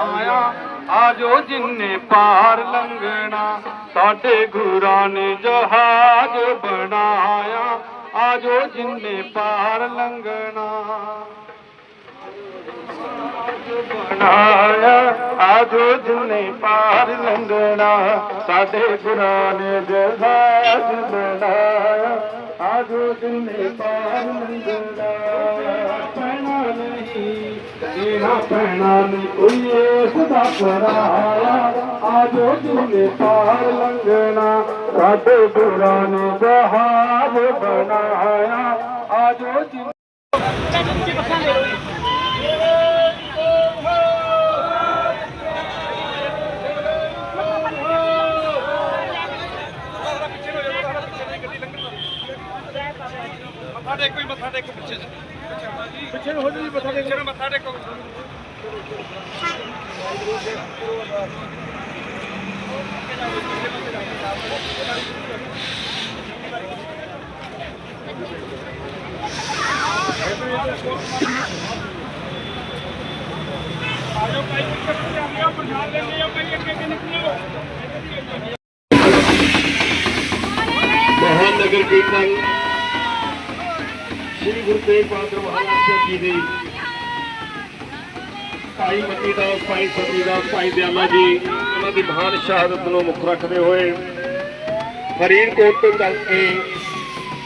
ਆਇਆ ਆਜੋ ਜਿੰਨੇ ਪਾਰ ਲੰਘਣਾ ਸਾਡੇ ਗੁਰਾਂ ਨੇ ਜਹਾਜ਼ ਬਣਾਇਆ। ਆਜੋ ਜਿੰਨੇ ਪਾਰ ਲੰਘਣਾ। ਬਣਾਇਆ। ਆਜੋ ਜਿੰਨੇ ਪਾਰ ਲੰਘਣਾ, ਸਾਡੇ ਗੁਰਾਂ ਨੇ ਜਹਾਜ਼ ਬਣਾਇਆ। ਆਜੋ ਜਿੰਨੇ ਪਾਰ ਲੰਘਣਾ। ਪੈਣਾ ਨਹੀਂ, ਦੇਣਾ ਪੈਣਾ ਨਹੀਂ ਕੋਈ ਇਸ ਦਾ ਪਰਾਇਆ। ਆਜੋ ਜਿੰਨੇ ਪਾਰ ਲੰਘਣਾ, ਸਾਡੇ ਗੁਰਾਂ ਨੇ ਜਹਾਜ਼ ਬਣਾਇਆ। ਆਜੋ ਜਿੰਨੇ ਮੱਥਾ ਟੇਕੋ ਹੀ ਮੱਥਾ ਟੇਕੋ ਪਿੱਛੇ ਪਿੱਛੇ ਪਿੱਛੇ ਨੂੰ ਹੋ ਜੀ ਮੱਥਾ ਟੇਕੋ ਪਿੱਛੇ ਨੂੰ ਮੱਥਾ ਟੇਕੋ ਆਜੋ ਭਾਈ ਪਿੱਛੇ ਜਾਂਦੇ ਹੋ ਪ੍ਰਸ਼ਾਦ ਲੈਣੇ ਹੋ ਭਾਈ ਅੱਗੇ ਅੱਗੇ ਨਿਕਲੋ ਮਹਾਨ ਨਗਰ ਕੀਰਤਨ ਸ੍ਰੀ ਗੁਰੂ ਤੇਗ ਬਹਾਦਰ ਮਹਾਰਾਜ ਜੀ ਦੀ ਭਾਈ ਮਤੀ ਦਾਸ ਭਾਈ ਸਤੀ ਦਾਸ ਭਾਈ ਦਿਆਲਾ ਜੀ ਉਹਨਾਂ ਦੀ ਮਹਾਨ ਸ਼ਹਾਦਤ ਨੂੰ ਮੁੱਖ ਰੱਖਦੇ ਹੋਏ ਫਰੀਦਕੋਟ ਤੋਂ ਚੱਲ ਕੇ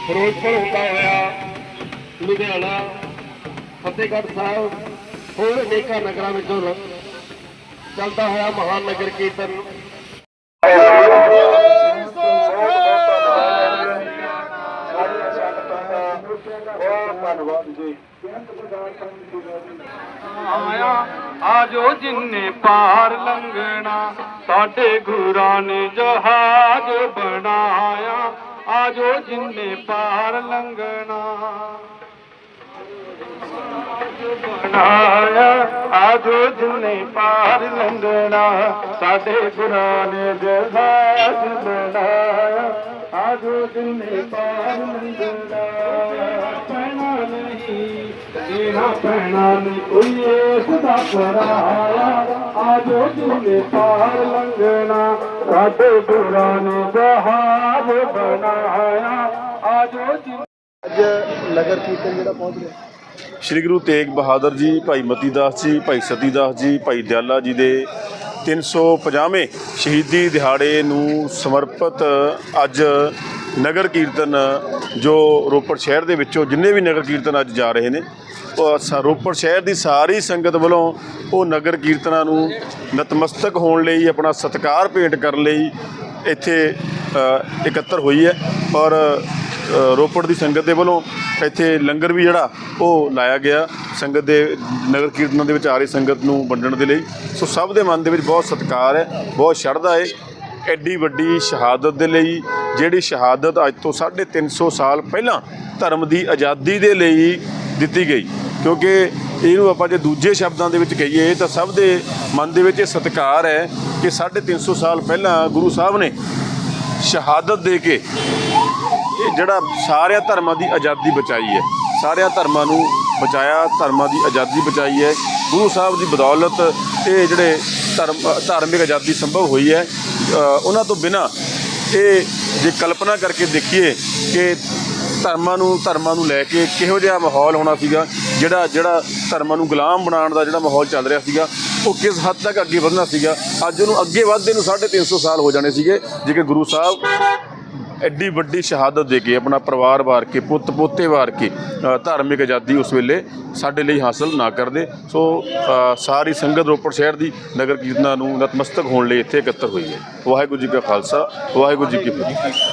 ਫਿਰੋਜ਼ਪੁਰ ਹੁੰਦਾ ਹੋਇਆ ਲੁਧਿਆਣਾ ਫਤਿਹਗੜ੍ਹ ਸਾਹਿਬ ਹੋਰ ਅਨੇਕਾਂ ਨਗਰਾਂ ਵਿੱਚੋਂ ਚੱਲਦਾ ਹੋਇਆ ਮਹਾਨ ਨਗਰ ਕੀਰਤਨ ਧੰਨਵਾਦ ਜੀ ਆਇਆ ਆਜੋ ਜਿੰਨੇ ਪਾਰ ਲੰਘਣਾ, ਸਾਡੇ ਗੁਰਾਂ ਨੇ ਜਹਾਜ਼ ਬਣਾਇਆ। ਆਜੋ ਜਿੰਨੇ ਪਾਰ ਲੰਘਣਾ, ਬਣਾਇਆ। ਆਜੋ ਜਿੰਨੇ ਪਾਰ ਲੰਘਣਾ, ਸਾਡੇ ਗੁਰਾਂ ਨੇ ਜਹਾਜ਼ ਬਣਾਇਆ। ਆਜੋ ਜਿੰਨੇ ਪਾਰ ਲੰਘਣਾ। ਦੇਣਾ ਪੈਣਾ ਨਹੀਂ ਕੋਈ ਇਸ ਦਾ ਪਰਾਇਆ ਆਜੋ ਜਿੰਨੇ ਪਾਰ ਲੰਘਣਾ ਸਾਡੇ ਗੁਰਾਂ ਨੇ ਜਹਾਜ਼ ਬਣਾਇਆ। ਆਜੋ ਜਿੰਨੇ ਅੱਜ ਨਗਰ ਕੀਰਤਨ ਜਿਹੜਾ ਪਹੁੰਚ ਰਿਹਾ। ਸ਼੍ਰੀ ਗੁਰੂ ਤੇਗ ਬਹਾਦਰ ਜੀ ਭਾਈ ਮਤੀ ਦਾਸ ਜੀ ਭਾਈ ਸਤੀ ਦਾਸ ਜੀ ਭਾਈ ਦਿਆਲਾ ਜੀ ਦੇ 350ਵੇਂ ਸ਼ਹੀਦੀ ਦਿਹਾੜੇ ਨੂੰ ਸਮਰਪਿਤ ਅੱਜ ਨਗਰ ਕੀਰਤਨ ਜੋ ਰੋਪੜ ਸ਼ਹਿਰ ਦੇ ਵਿੱਚੋਂ ਜਿੰਨੇ ਵੀ ਨਗਰ ਕੀਰਤਨ ਅੱਜ ਜਾ ਰਹੇ ਨੇ ਰੋਪੜ ਸ਼ਹਿਰ ਦੀ ਸਾਰੀ ਸੰਗਤ ਵੱਲੋਂ ਉਹ ਨਗਰ ਕੀਰਤਨਾਂ ਨੂੰ ਨਤਮਸਤਕ ਹੋਣ ਲਈ, ਆਪਣਾ ਸਤਿਕਾਰ ਭੇਂਟ ਕਰਨ ਲਈ ਇੱਥੇ ਇਕੱਤਰ ਹੋਈ ਹੈ। ਔਰ ਰੋਪੜ ਦੀ ਸੰਗਤ ਦੇ ਵੱਲੋਂ ਇੱਥੇ ਲੰਗਰ ਵੀ ਜਿਹੜਾ ਉਹ ਲਾਇਆ ਗਿਆ। ਸੰਗਤ ਦੇ ਨਗਰ ਕੀਰਤਨਾਂ ਦੇ ਵਿੱਚ ਆ ਰਹੀ ਸੰਗਤ ਨੂੰ ਵੰਡਣ ਦੇ ਲਈ। ਸੋ ਸਭ ਦੇ ਮਨ ਦੇ ਵਿੱਚ ਬਹੁਤ ਸਤਿਕਾਰ ਹੈ, ਬਹੁਤ ਸ਼ਰਧਾ ਹੈ। ਐਡੀ ਵੱਡੀ ਸ਼ਹਾਦਤ ਦੇ ਲਈ, ਜਿਹੜੀ ਸ਼ਹਾਦਤ ਅੱਜ ਤੋਂ 350 ਸਾਲ ਪਹਿਲਾਂ ਧਰਮ ਦੀ ਆਜ਼ਾਦੀ ਦੇ ਲਈ ਦਿੱਤੀ ਗਈ। ਕਿਉਂਕਿ ਇਹਨੂੰ ਆਪਾਂ ਜੇ ਦੂਜੇ ਸ਼ਬਦਾਂ ਦੇ ਵਿੱਚ ਕਹੀਏ ਤਾਂ ਸਭ ਦੇ ਮਨ ਦੇ ਵਿੱਚ ਇਹ ਸਤਿਕਾਰ ਹੈ ਕਿ 350 ਸਾਲ ਪਹਿਲਾਂ ਗੁਰੂ ਸਾਹਿਬ ਨੇ ਸ਼ਹਾਦਤ ਦੇ ਕੇ ਇਹ ਜਿਹੜਾ ਸਾਰਿਆਂ ਧਰਮਾਂ ਦੀ ਆਜ਼ਾਦੀ ਬਚਾਈ ਹੈ, ਸਾਰਿਆਂ ਧਰਮਾਂ ਨੂੰ ਬਚਾਇਆ, ਧਰਮਾਂ ਦੀ ਆਜ਼ਾਦੀ ਬਚਾਈ ਹੈ। ਗੁਰੂ ਸਾਹਿਬ ਦੀ ਬਦੌਲਤ ਇਹ ਜਿਹੜੇ ਧਰਮ, ਧਾਰਮਿਕ ਆਜ਼ਾਦੀ ਸੰਭਵ ਹੋਈ ਹੈ। ਉਹਨਾਂ ਤੋਂ ਬਿਨਾ ਇਹ ਜੇ ਕਲਪਨਾ ਕਰਕੇ ਦੇਖੀਏ ਕਿ ਧਰਮਾਂ ਨੂੰ ਧਰਮਾਂ ਨੂੰ ਲੈ ਕੇ ਕਿਹੋ ਜਿਹਾ ਮਾਹੌਲ ਹੋਣਾ ਸੀਗਾ, ਜਿਹੜਾ ਜਿਹੜਾ ਧਰਮਾਂ ਨੂੰ ਗੁਲਾਮ ਬਣਾਉਣ ਦਾ ਜਿਹੜਾ ਮਾਹੌਲ ਚੱਲ ਰਿਹਾ ਸੀਗਾ, ਉਹ ਕਿਸ ਹੱਦ ਤੱਕ ਅੱਗੇ ਵਧਣਾ ਸੀਗਾ? ਅੱਜ ਉਹਨੂੰ ਅੱਗੇ ਵਧਦੇ ਨੂੰ 350 ਸਾਲ ਹੋ ਜਾਣੇ ਸੀਗੇ ਜੇ ਗੁਰੂ ਸਾਹਿਬ ਐਡੀ ਵੱਡੀ ਸ਼ਹਾਦਤ ਦੇ ਕੇ, ਆਪਣਾ ਪਰਿਵਾਰ ਵਾਰ ਕੇ, ਪੁੱਤ ਪੋਤੇ ਵਾਰ ਕੇ ਧਾਰਮਿਕ ਆਜ਼ਾਦੀ ਉਸ ਵੇਲੇ ਸਾਡੇ ਲਈ ਹਾਸਲ ਨਾ ਕਰਦੇ। ਸੋ ਸਾਰੀ ਸੰਗਤ ਰੋਪੜ ਸ਼ਹਿਰ ਦੀ ਨਗਰ ਕੀਰਤਨਾਂ ਨੂੰ ਨਤਮਸਤਕ ਹੋਣ ਲਈ ਇੱਥੇ ਇਕੱਤਰ ਹੋਈ ਹੈ। ਵਾਹਿਗੁਰੂ ਜੀ ਕਾ ਖਾਲਸਾ, ਵਾਹਿਗੁਰੂ ਜੀ ਕੀ ਫਤਿਹ।